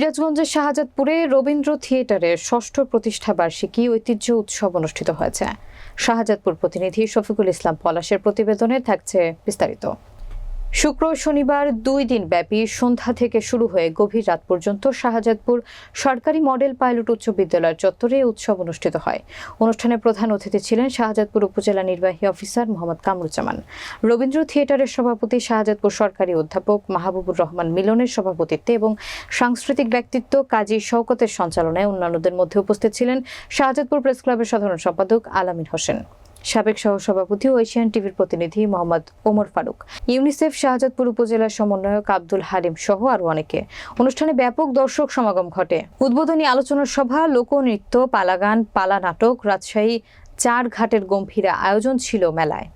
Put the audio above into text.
সিরাজগঞ্জের শাহজাদপুরে রবীন্দ্র থিয়েটারের ষষ্ঠ প্রতিষ্ঠা বার্ষিকী ঐতিহ্য উৎসব অনুষ্ঠিত হয়েছে। শাহজাদপুর প্রতিনিধি শফিকুল ইসলাম পলাশের প্রতিবেদনে থাকছে বিস্তারিত। শুক্র শনিবার দুই দিন ব্যাপী সন্ধ্যা থেকে শুরু হয়ে গভীর রাত পর্যন্ত শাহজাদপুর সরকারি মডেল পাইলট উচ্চ বিদ্যালয়ের চত্বরে উৎসব অনুষ্ঠিত হয়। অনুষ্ঠানে প্রধান অতিথি ছিলেন শাহজাদপুর উপজেলা নির্বাহী অফিসার মোহাম্মদ কামরুজ্জামান। রবীন্দ্র থিয়েটারের সভাপতি শাহজাদপুর সরকারি অধ্যাপক মাহবুবুর রহমান মিলনের সভাপতিত্বে এবং সাংস্কৃতিক ব্যক্তিত্ব কাজী শওকতের সঞ্চালনায় অন্যান্যদের মধ্যে উপস্থিত ছিলেন শাহজাদপুর প্রেস ক্লাবের সাধারণ সম্পাদক আলামিন হোসেন। সাবেক সহসভাপতি ও এশিয়ান টিভির প্রতিনিধি মোহাম্মদ ওমর ফারুক। ইউনিসেফ শাহজাদপুর উপজেলার সমন্বয়ক আব্দুল হালিম সহ আরও অনেকে। অনুষ্ঠানে ব্যাপক দর্শক সমাগম ঘটে। উদ্বোধনী আলোচনা সভা, লোকনৃত্য, পালাগান, পালা নাটক, রাজশাহী চার ঘাটের গম্ভীরা আয়োজন ছিল মেলায়।